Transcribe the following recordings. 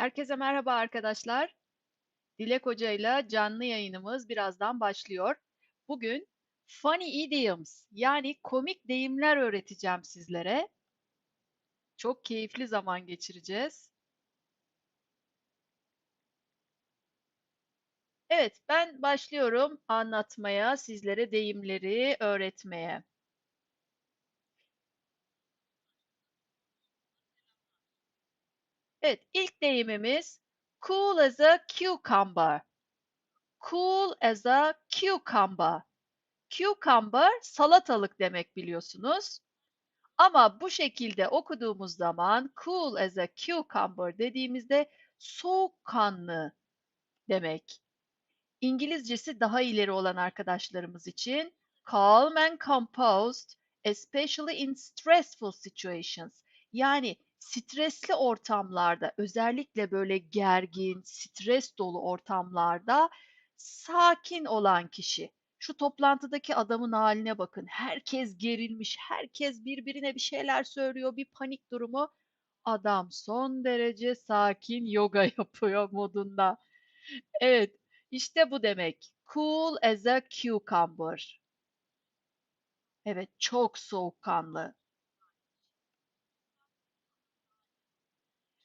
Herkese merhaba arkadaşlar. Dilek Hoca ile canlı yayınımız birazdan başlıyor. Bugün funny idioms yani komik deyimler öğreteceğim sizlere. Çok keyifli zaman geçireceğiz. Evet, ben başlıyorum anlatmaya, sizlere deyimleri öğretmeye. Evet, ilk deyimimiz cool as a cucumber. Cool as a cucumber. Cucumber salatalık demek biliyorsunuz. Ama bu şekilde okuduğumuz zaman cool as a cucumber dediğimizde soğukkanlı demek. İngilizcesi daha ileri olan arkadaşlarımız için calm and composed, especially in stressful situations. Yani stresli ortamlarda, özellikle böyle gergin, stres dolu ortamlarda sakin olan kişi. Şu toplantıdaki adamın haline bakın. Herkes gerilmiş, herkes birbirine bir şeyler söylüyor, bir panik durumu. Adam son derece sakin yoga yapıyor modunda. Evet, işte bu demek. Cool as a cucumber. Evet, çok soğukkanlı.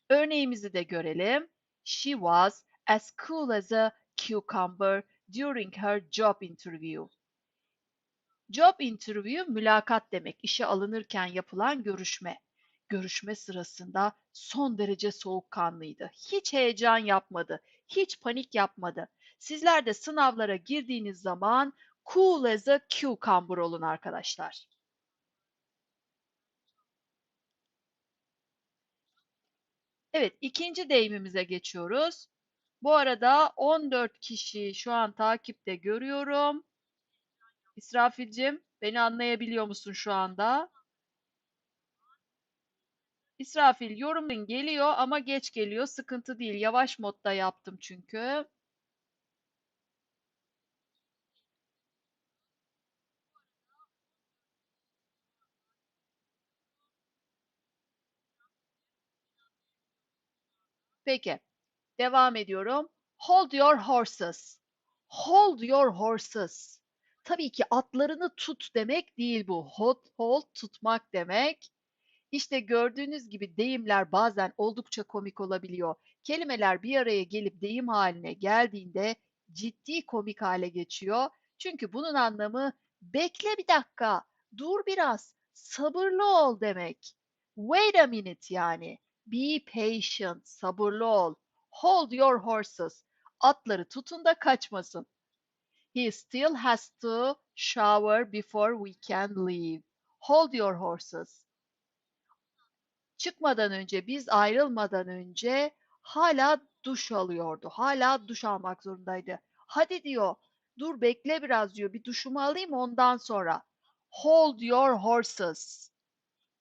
Örneğimizi de görelim. She was as cool as a cucumber during her job interview. Job interview mülakat demek. İşe alınırken yapılan görüşme. Görüşme sırasında son derece soğukkanlıydı. Hiç heyecan yapmadı. Hiç panik yapmadı. Sizler de sınavlara girdiğiniz zaman cool as a cucumber olun arkadaşlar. Evet, ikinci deyimimize geçiyoruz. Bu arada 14 kişi şu an takipte görüyorum. İsrafil'cim, beni anlayabiliyor musun şu anda? İsrafil, yorumun geliyor ama geç geliyor. Sıkıntı değil. Yavaş modda yaptım çünkü. Peki. Devam ediyorum. Hold your horses. Hold your horses. Tabii ki atlarını tut demek değil bu. Hold, hold tutmak demek. İşte gördüğünüz gibi deyimler bazen oldukça komik olabiliyor. Kelimeler bir araya gelip deyim haline geldiğinde ciddi komik hale geçiyor. Çünkü bunun anlamı bekle bir dakika, dur biraz, sabırlı ol demek. Wait a minute yani. Be patient, sabırlı ol. Hold your horses. Atları tutun da kaçmasın. He still has to shower before we can leave. Hold your horses. Çıkmadan önce, biz ayrılmadan önce hala duş alıyordu. Hala duş almak zorundaydı. Hadi diyor, dur bekle biraz diyor. Bir duşumu alayım ondan sonra. Hold your horses.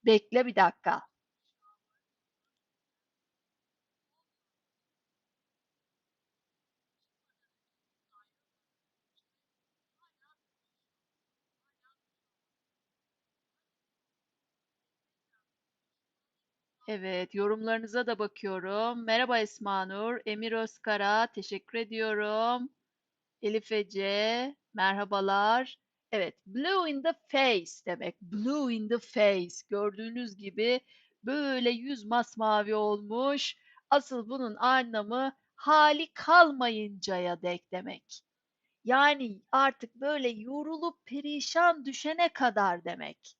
Bekle bir dakika. Evet, yorumlarınıza da bakıyorum. Merhaba Esma Nur, Emir Özkara, teşekkür ediyorum. Elif Ece, merhabalar. Evet, blue in the face demek. Blue in the face. Gördüğünüz gibi böyle yüz masmavi olmuş. Asıl bunun anlamı hali kalmayıncaya dek demek. Yani artık böyle yorulup perişan düşene kadar demek.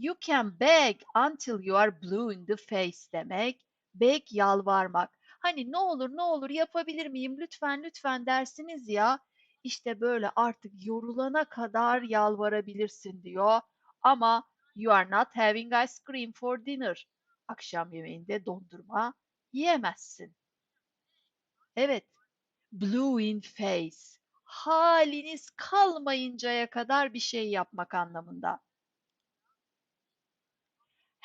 You can beg until you are blue in the face demek. Beg yalvarmak. Hani ne olur ne olur yapabilir miyim lütfen lütfen dersiniz ya. İşte böyle artık yorulana kadar yalvarabilirsin diyor. Ama you are not having ice cream for dinner. Akşam yemeğinde dondurma yiyemezsin. Evet. Blue in face. Haliniz kalmayıncaya kadar bir şey yapmak anlamında.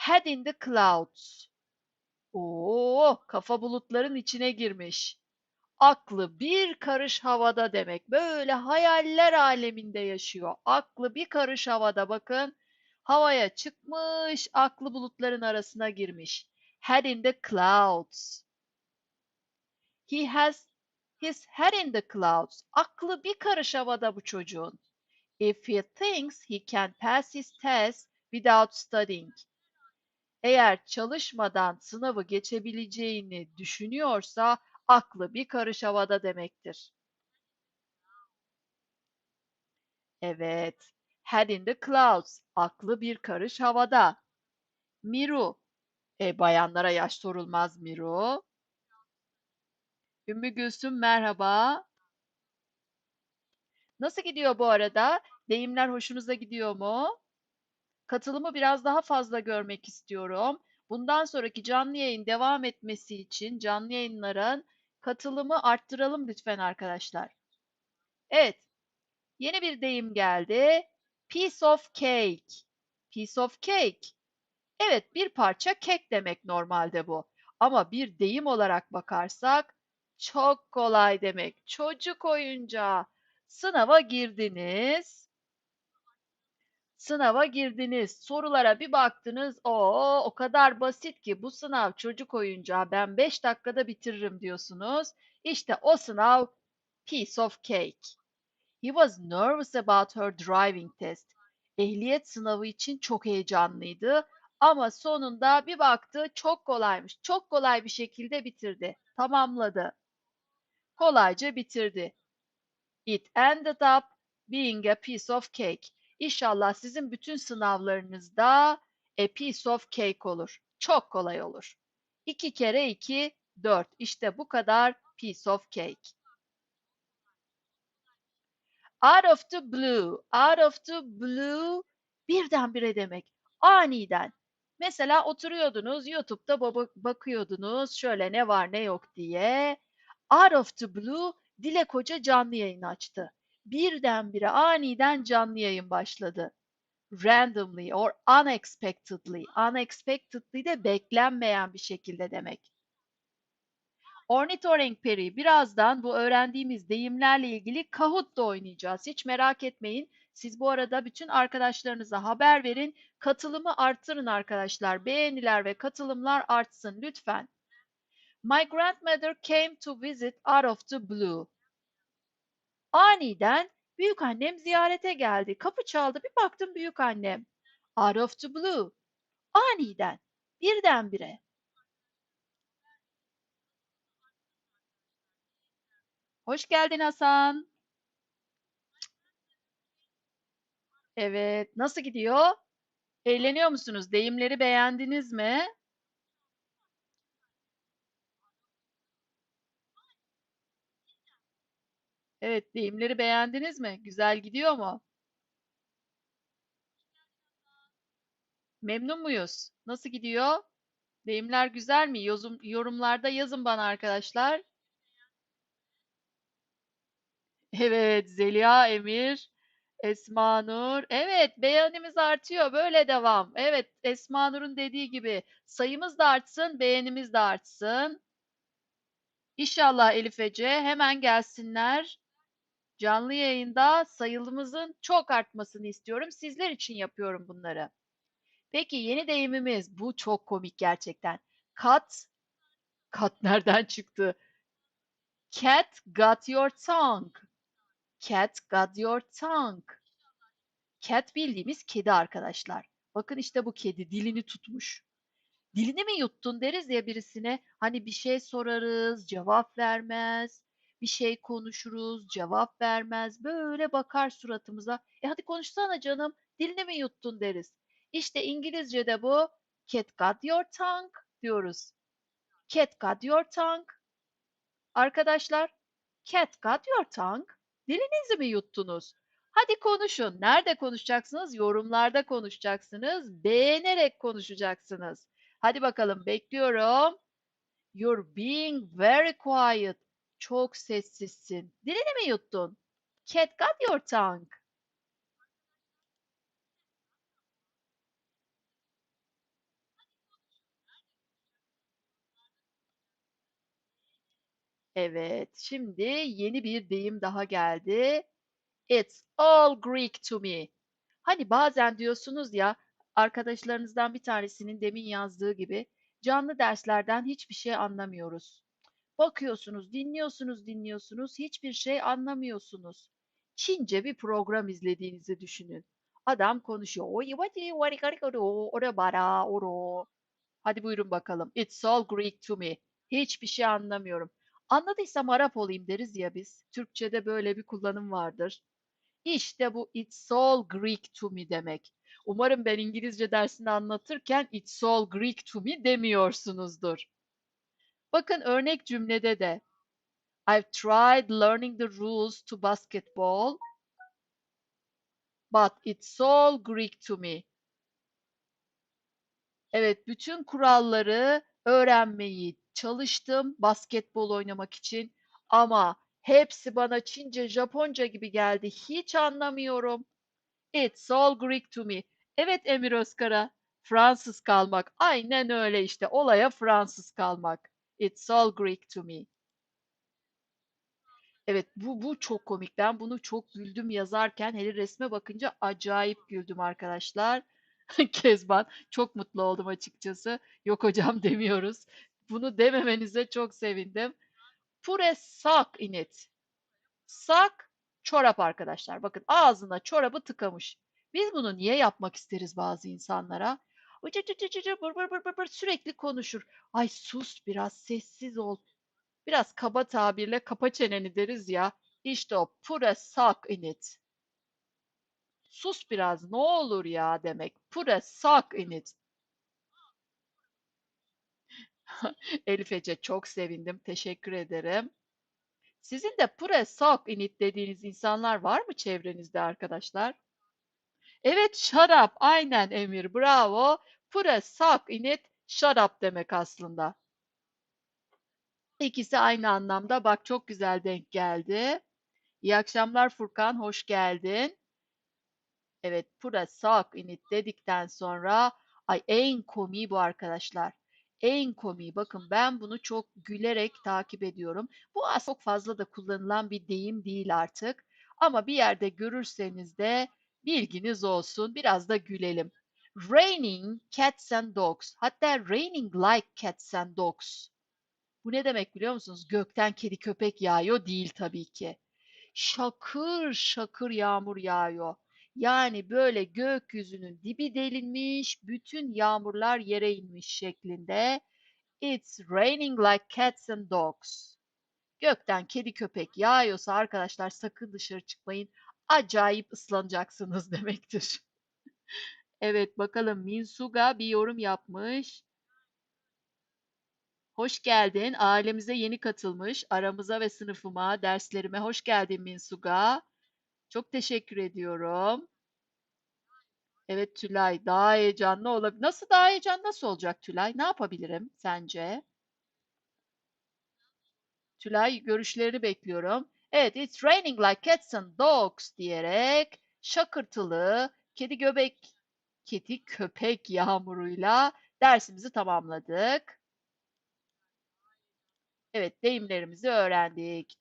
Head in the clouds. Oo, kafa bulutların içine girmiş. Aklı bir karış havada demek. Böyle hayaller aleminde yaşıyor. Aklı bir karış havada bakın. Havaya çıkmış, aklı bulutların arasına girmiş. Head in the clouds. He has his head in the clouds. Aklı bir karış havada bu çocuğun. If he thinks he can pass his test without studying. Eğer çalışmadan sınavı geçebileceğini düşünüyorsa aklı bir karış havada demektir. Evet. Head in the clouds. Aklı bir karış havada. Miru. E, bayanlara yaş sorulmaz Miru. Ümmü Gülsüm merhaba. Nasıl gidiyor bu arada? Deyimler hoşunuza gidiyor mu? Katılımı biraz daha fazla görmek istiyorum. Bundan sonraki canlı yayın devam etmesi için canlı yayınların katılımı arttıralım lütfen arkadaşlar. Evet. Yeni bir deyim geldi. Piece of cake. Piece of cake. Evet, bir parça kek demek normalde bu. Ama bir deyim olarak bakarsak çok kolay demek. Çocuk oyuncağı. Sınava girdiniz. Sınava girdiniz. Sorulara bir baktınız. O o kadar basit ki bu sınav çocuk oyuncağı. Ben 5 dakikada bitiririm diyorsunuz. İşte o sınav piece of cake. He was nervous about her driving test. Ehliyet sınavı için çok heyecanlıydı ama sonunda bir baktı çok kolaymış. Çok kolay bir şekilde bitirdi. Tamamladı. Kolayca bitirdi. It ended up being a piece of cake. İnşallah sizin bütün sınavlarınızda a piece of cake olur. Çok kolay olur. 2 kere 2, 4. İşte bu kadar piece of cake. Out of the blue. Out of the blue birdenbire demek. Aniden. Mesela oturuyordunuz YouTube'da bakıyordunuz şöyle ne var ne yok diye. Out of the blue Dilek Hoca canlı yayın açtı. Birdenbire aniden canlı yayın başladı. Randomly or unexpectedly. Unexpectedly de beklenmeyen bir şekilde demek. Ornitorenk Peri birazdan bu öğrendiğimiz deyimlerle ilgili Kahoot da oynayacağız. Hiç merak etmeyin. Siz bu arada bütün arkadaşlarınıza haber verin. Katılımı arttırın arkadaşlar. Beğeniler ve katılımlar artsın lütfen. My grandmother came to visit out of the blue. Aniden büyük annem ziyarete geldi. Kapı çaldı. Bir baktım büyük annem. Out of the blue. Aniden. Birdenbire. Hoş geldin Hasan. Evet, nasıl gidiyor? Eğleniyor musunuz? Deyimleri beğendiniz mi? Evet, deyimleri beğendiniz mi? Güzel gidiyor mu? Memnun muyuz? Nasıl gidiyor? Deyimler güzel mi? Yozum- yorumlarda yazın bana arkadaşlar. Evet, Zeliha Emir, Esma Nur. Evet, beğenimiz artıyor. Böyle devam. Evet, Esma Nur'un dediği gibi sayımız da artsın, beğenimiz de artsın. İnşallah Elif Ece hemen gelsinler. Canlı yayında sayımızın çok artmasını istiyorum. Sizler için yapıyorum bunları. Peki yeni deyimimiz. Bu çok komik gerçekten. Cut. Cut nereden çıktı? Cat got your tongue. Cat got your tongue. Cat bildiğimiz kedi arkadaşlar. Bakın işte bu kedi dilini tutmuş. Dilini mi yuttun deriz ya birisine. Hani bir şey sorarız, cevap vermez. Bir şey konuşuruz, cevap vermez. Böyle bakar suratımıza. E hadi konuşsana canım. Dilini mi yuttun deriz. İşte İngilizce'de bu cat got your tongue diyoruz. Cat got your tongue. Arkadaşlar, cat got your tongue. Dilinizi mi yuttunuz? Hadi konuşun. Nerede konuşacaksınız? Yorumlarda konuşacaksınız. Beğenerek konuşacaksınız. Hadi bakalım bekliyorum. You're being very quiet. Çok sessizsin. Dilini mi yuttun? Cat got your tongue. Evet, şimdi yeni bir deyim daha geldi. It's all Greek to me. Hani bazen diyorsunuz ya, arkadaşlarınızdan bir tanesinin demin yazdığı gibi, canlı derslerden hiçbir şey anlamıyoruz. Bakıyorsunuz, dinliyorsunuz, dinliyorsunuz, hiçbir şey anlamıyorsunuz. Çince bir program izlediğinizi düşünün. Adam konuşuyor. Hadi buyurun bakalım. It's all Greek to me. Hiçbir şey anlamıyorum. Anladıysam Arap olayım deriz ya biz. Türkçe'de böyle bir kullanım vardır. İşte bu it's all Greek to me demek. Umarım ben İngilizce dersini anlatırken it's all Greek to me demiyorsunuzdur. Bakın örnek cümlede de I've tried learning the rules to basketball but it's all Greek to me. Evet, bütün kuralları öğrenmeyi çalıştım basketbol oynamak için ama hepsi bana Çince, Japonca gibi geldi. Hiç anlamıyorum. It's all Greek to me. Evet Emir Özkara, Fransız kalmak. Aynen öyle işte. Olaya Fransız kalmak. It's all Greek to me. Evet bu bu çok komik. Ben bunu çok güldüm yazarken hele resme bakınca acayip güldüm arkadaşlar. Kezban çok mutlu oldum açıkçası. Yok hocam demiyoruz. Bunu dememenize çok sevindim. Pure sak in it. Sak çorap arkadaşlar. Bakın ağzına çorabı tıkamış. Biz bunu niye yapmak isteriz bazı insanlara? Cı cı cı cı bır bır bır bır bır sürekli konuşur. Ay sus biraz sessiz ol. Biraz kaba tabirle kapa çeneni deriz ya. İşte o pure sak in it. Sus biraz ne olur ya demek. Pure sak in it. Elif Ece çok sevindim. Teşekkür ederim. Sizin de pure sak in it dediğiniz insanlar var mı çevrenizde arkadaşlar? Evet, up. Aynen Emir. Bravo. Pure sak in it. Shut up demek aslında. İkisi aynı anlamda. Bak çok güzel denk geldi. İyi akşamlar Furkan. Hoş geldin. Evet, pura sak in it dedikten sonra ay en komiği bu arkadaşlar. En komiği. Bakın ben bunu çok gülerek takip ediyorum. Bu aslında çok fazla da kullanılan bir deyim değil artık. Ama bir yerde görürseniz de bilginiz olsun. Biraz da gülelim. Raining cats and dogs. Hatta raining like cats and dogs. Bu ne demek biliyor musunuz? Gökten kedi köpek yağıyor değil tabii ki. Şakır şakır yağmur yağıyor. Yani böyle gökyüzünün dibi delinmiş, bütün yağmurlar yere inmiş şeklinde. It's raining like cats and dogs. Gökten kedi köpek yağıyorsa arkadaşlar sakın dışarı çıkmayın. Acayip ıslanacaksınız demektir. Evet bakalım Minsuga bir yorum yapmış. Hoş geldin. Ailemize yeni katılmış. Aramıza ve sınıfıma, derslerime hoş geldin Minsuga. Çok teşekkür ediyorum. Evet Tülay, daha heyecanlı olabilir. Nasıl daha heyecanlı nasıl olacak Tülay? Ne yapabilirim sence? Tülay görüşlerini bekliyorum. Evet, it's raining like cats and dogs diyerek şakırtılı kedi göbek, kedi köpek yağmuruyla dersimizi tamamladık. Evet, deyimlerimizi öğrendik.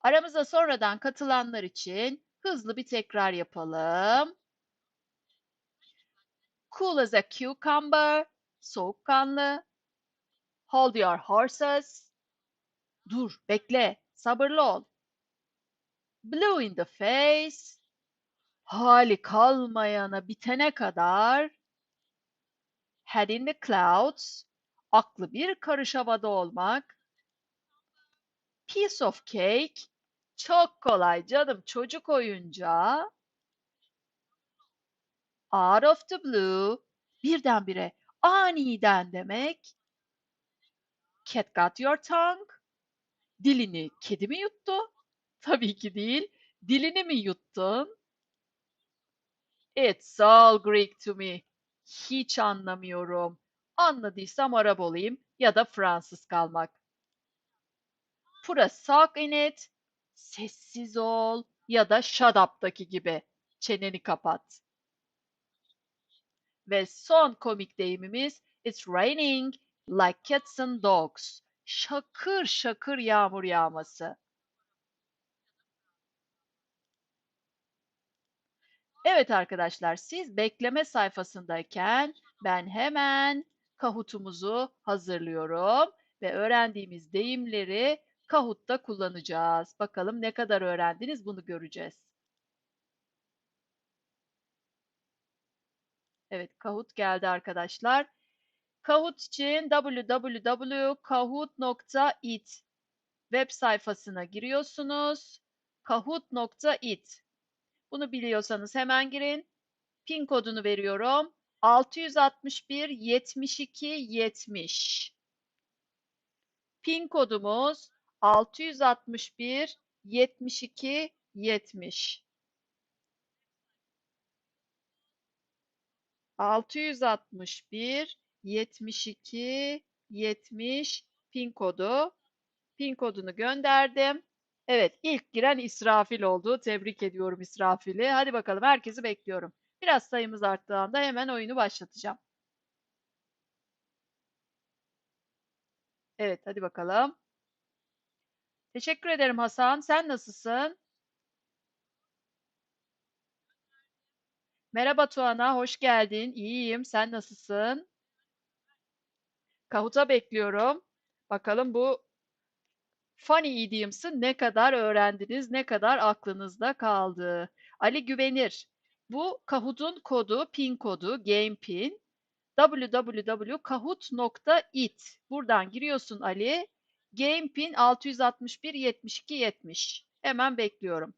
Aramıza sonradan katılanlar için hızlı bir tekrar yapalım. Cool as a cucumber, soğukkanlı. Hold your horses. Dur, bekle, sabırlı ol. Blue in the face. Hali kalmayana bitene kadar. Head in the clouds. Aklı bir karış havada olmak. Piece of cake. Çok kolay canım çocuk oyuncağı. Out of the blue. Birdenbire aniden demek. Cat got your tongue. Dilini kedi mi yuttu? Tabii ki değil. Dilini mi yuttun? It's all Greek to me. Hiç anlamıyorum. Anladıysam Arap olayım ya da Fransız kalmak. Put a sock in it. Sessiz ol ya da shut up'taki gibi. Çeneni kapat. Ve son komik deyimimiz It's raining like cats and dogs. Şakır şakır yağmur yağması. Evet arkadaşlar siz bekleme sayfasındayken ben hemen Kahoot'umuzu hazırlıyorum ve öğrendiğimiz deyimleri Kahoot'ta kullanacağız. Bakalım ne kadar öğrendiniz bunu göreceğiz. Evet, Kahoot geldi arkadaşlar. Kahoot için www.kahoot.it web sayfasına giriyorsunuz. kahoot.it Bunu biliyorsanız hemen girin. Pin kodunu veriyorum. 661 72 70. Pin kodumuz 661 72 70. 661 72 70 pin kodu. Pin kodunu gönderdim. Evet, ilk giren İsrafil oldu. Tebrik ediyorum İsrafil'i. Hadi bakalım herkesi bekliyorum. Biraz sayımız arttığı anda hemen oyunu başlatacağım. Evet, hadi bakalım. Teşekkür ederim Hasan. Sen nasılsın? Merhaba Tuana, hoş geldin. İyiyim. Sen nasılsın? Kahoot'a bekliyorum. Bakalım bu funny idioms'ı ne kadar öğrendiniz, ne kadar aklınızda kaldı. Ali Güvenir. Bu Kahoot'un kodu, pin kodu, game pin. www.kahoot.it Buradan giriyorsun Ali. Game pin 661 72 70. Hemen bekliyorum.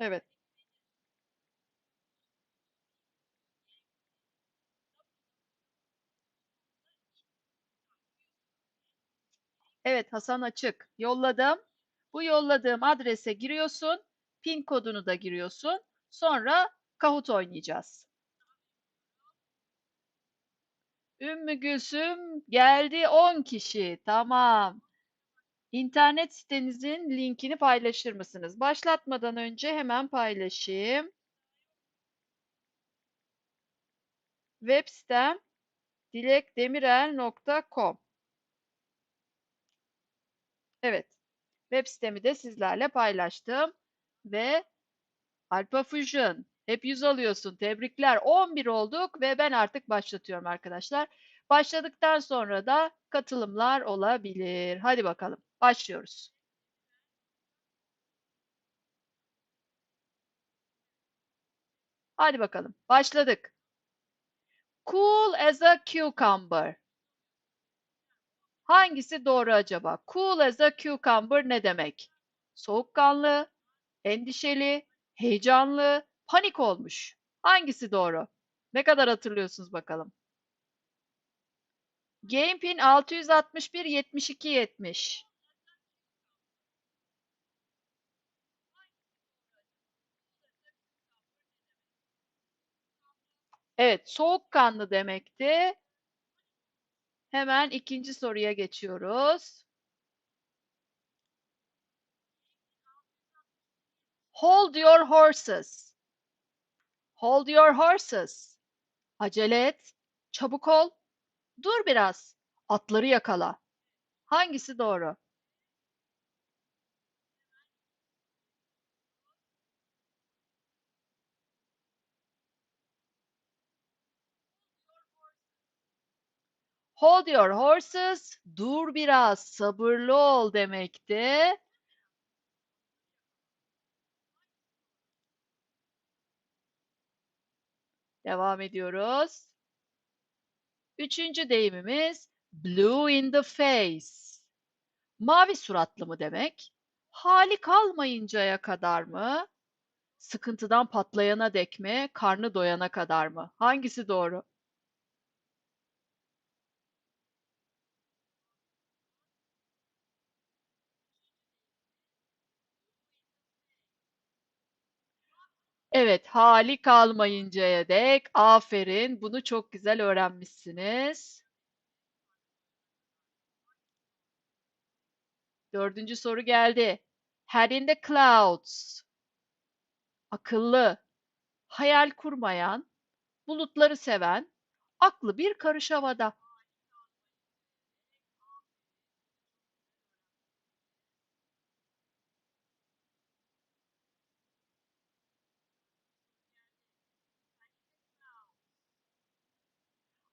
Evet. Evet Hasan açık. Yolladım. Bu yolladığım adrese giriyorsun. Pin kodunu da giriyorsun. Sonra Kahoot oynayacağız. Ümmü Gülsüm geldi 10 kişi. Tamam. İnternet sitenizin linkini paylaşır mısınız? Başlatmadan önce hemen paylaşayım. Web sitem dilekdemirel.com Evet. Web sitemi de sizlerle paylaştım. Ve Alpha Fusion. Hep 100 alıyorsun. Tebrikler. 11 olduk ve ben artık başlatıyorum arkadaşlar. Başladıktan sonra da katılımlar olabilir. Hadi bakalım. Başlıyoruz. Hadi bakalım. Başladık. Cool as a cucumber. Hangisi doğru acaba? Cool as a cucumber ne demek? Soğukkanlı, endişeli, heyecanlı, panik olmuş. Hangisi doğru? Ne kadar hatırlıyorsunuz bakalım? Game pin 661 72 70. Evet, soğukkanlı demekti. Hemen ikinci soruya geçiyoruz. Hold your horses. Hold your horses. Acele et. Çabuk ol. Dur biraz. Atları yakala. Hangisi doğru? Hold your horses. Dur biraz. Sabırlı ol demekti. Devam ediyoruz. Üçüncü deyimimiz blue in the face. Mavi suratlı mı demek? Hali kalmayıncaya kadar mı? Sıkıntıdan patlayana dek mi? Karnı doyana kadar mı? Hangisi doğru? Evet, hali kalmayıncaya dek. Aferin. Bunu çok güzel öğrenmişsiniz. Dördüncü soru geldi. Head in the clouds. Akıllı, hayal kurmayan, bulutları seven, aklı bir karış havada.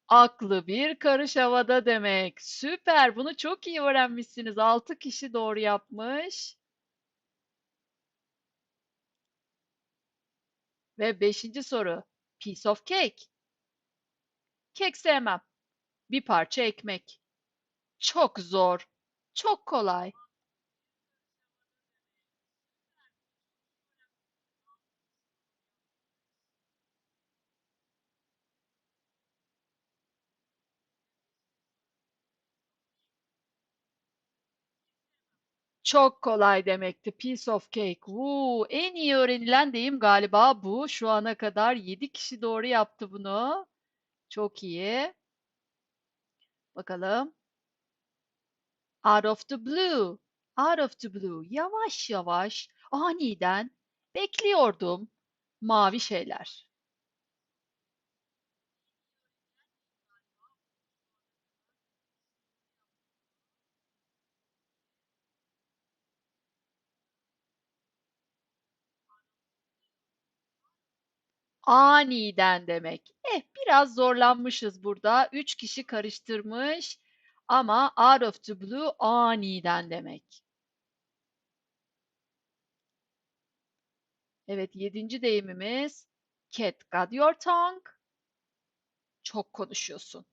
Aklı bir karış havada demek. Süper. Bunu çok iyi öğrenmişsiniz. 6 kişi doğru yapmış. Ve beşinci soru. Piece of cake. Kek sevmem. Bir parça ekmek. Çok zor. Çok kolay. Çok kolay demekti. Piece of cake. Woo, en iyi öğrenilen deyim galiba bu. Şu ana kadar 7 kişi doğru yaptı bunu. Çok iyi. Bakalım. Out of the blue. Out of the blue. Yavaş yavaş, aniden bekliyordum mavi şeyler. Aniden demek. Eh, biraz zorlanmışız burada. Üç kişi karıştırmış ama out of the blue aniden demek. Evet, yedinci deyimimiz cat got your tongue. Çok konuşuyorsun.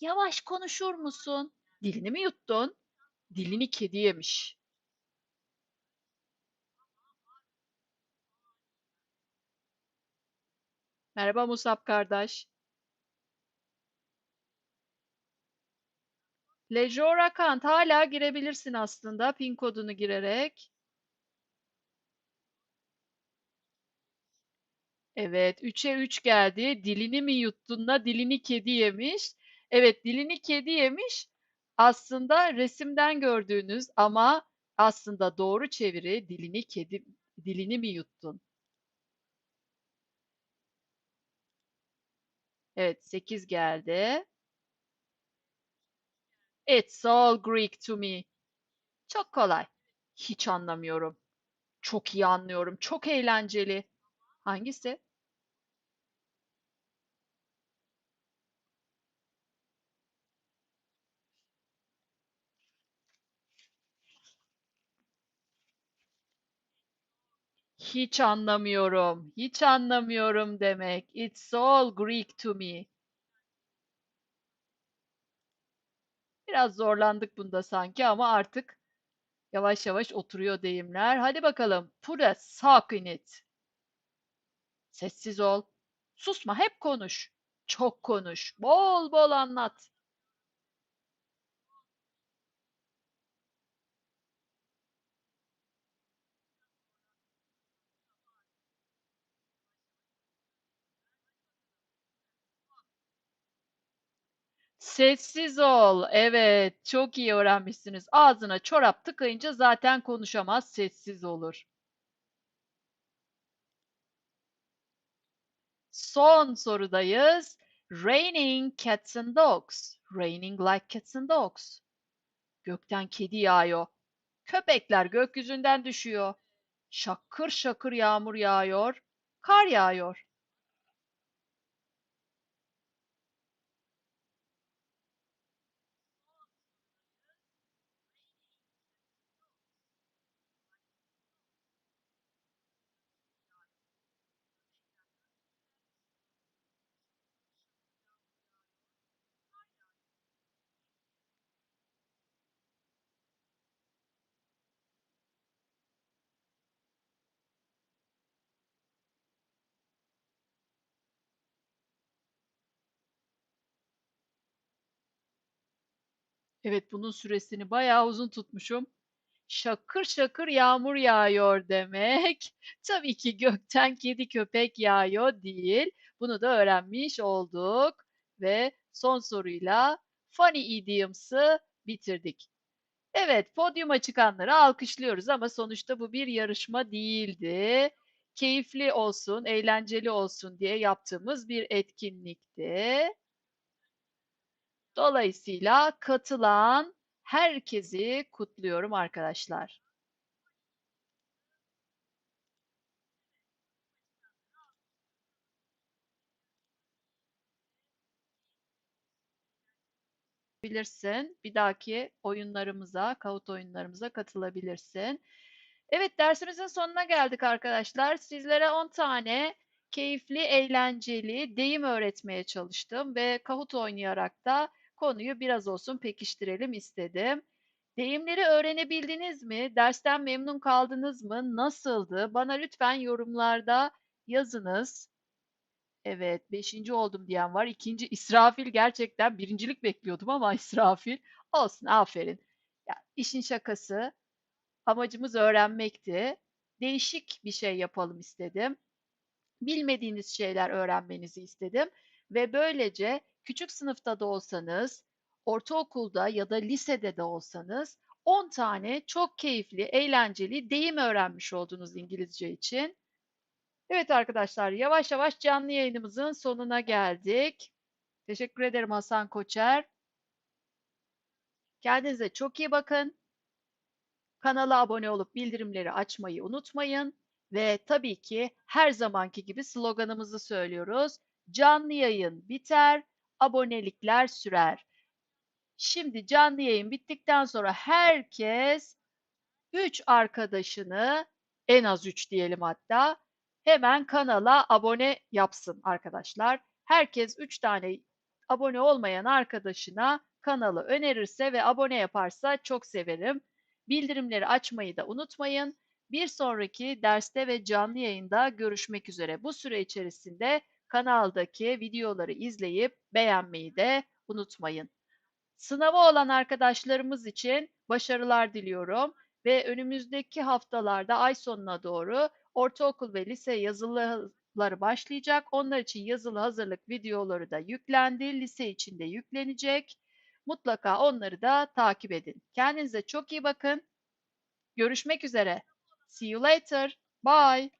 Yavaş konuşur musun? Dilini mi yuttun? Dilini kedi yemiş. Merhaba Musab kardeş. Lejora Kant hala girebilirsin aslında pin kodunu girerek. Evet, 3'e 3 geldi. Dilini mi yuttunla dilini kedi yemiş. Evet, dilini kedi yemiş. Aslında resimden gördüğünüz ama aslında doğru çeviri dilini kedi dilini mi yuttun? Evet, 8 geldi. It's all Greek to me. Çok kolay. Hiç anlamıyorum. Çok iyi anlıyorum. Çok eğlenceli. Hangisi? Hiç anlamıyorum. Hiç anlamıyorum demek. It's all Greek to me. Biraz zorlandık bunda sanki ama artık yavaş yavaş oturuyor deyimler. Hadi bakalım. Put a sock in it. Sessiz ol. Susma, hep konuş. Çok konuş. Bol bol anlat. Sessiz ol. Evet, çok iyi öğrenmişsiniz. Ağzına çorap tıkayınca zaten konuşamaz, sessiz olur. Son sorudayız. Raining cats and dogs. Raining like cats and dogs. Gökten kedi yağıyor. Köpekler gökyüzünden düşüyor. Şakır şakır yağmur yağıyor. Kar yağıyor. Evet, bunun süresini bayağı uzun tutmuşum. Şakır şakır yağmur yağıyor demek. Tabii ki gökten kedi köpek yağıyor değil. Bunu da öğrenmiş olduk ve son soruyla funny idioms'ı bitirdik. Evet, podyuma çıkanları alkışlıyoruz ama sonuçta bu bir yarışma değildi. Keyifli olsun, eğlenceli olsun diye yaptığımız bir etkinlikti. Dolayısıyla katılan herkesi kutluyorum arkadaşlar. bilirsin. Bir dahaki oyunlarımıza, Kahoot oyunlarımıza katılabilirsin. Evet, dersimizin sonuna geldik arkadaşlar. Sizlere 10 tane keyifli, eğlenceli deyim öğretmeye çalıştım ve Kahoot oynayarak da konuyu biraz olsun pekiştirelim istedim. Deyimleri öğrenebildiniz mi? Dersten memnun kaldınız mı? Nasıldı? Bana lütfen yorumlarda yazınız. Evet, beşinci oldum diyen var. İkinci İsrafil gerçekten birincilik bekliyordum ama İsrafil olsun aferin. Ya, işin şakası amacımız öğrenmekti. Değişik bir şey yapalım istedim. Bilmediğiniz şeyler öğrenmenizi istedim ve böylece küçük sınıfta da olsanız, ortaokulda ya da lisede de olsanız 10 tane çok keyifli, eğlenceli deyim öğrenmiş oldunuz İngilizce için. Evet arkadaşlar, yavaş yavaş canlı yayınımızın sonuna geldik. Teşekkür ederim Hasan Koçer. Kendinize çok iyi bakın. Kanala abone olup bildirimleri açmayı unutmayın. Ve tabii ki her zamanki gibi sloganımızı söylüyoruz. Canlı yayın biter, abonelikler sürer. Şimdi canlı yayın bittikten sonra herkes 3 arkadaşını en az 3 diyelim hatta hemen kanala abone yapsın arkadaşlar. Herkes 3 tane abone olmayan arkadaşına kanalı önerirse ve abone yaparsa çok severim. Bildirimleri açmayı da unutmayın. Bir sonraki derste ve canlı yayında görüşmek üzere. Bu süre içerisinde kanaldaki videoları izleyip beğenmeyi de unutmayın. Sınava olan arkadaşlarımız için başarılar diliyorum ve önümüzdeki haftalarda ay sonuna doğru ortaokul ve lise yazılıları başlayacak. Onlar için yazılı hazırlık videoları da yüklendi. Lise için de yüklenecek. Mutlaka onları da takip edin. Kendinize çok iyi bakın. Görüşmek üzere. See you later. Bye.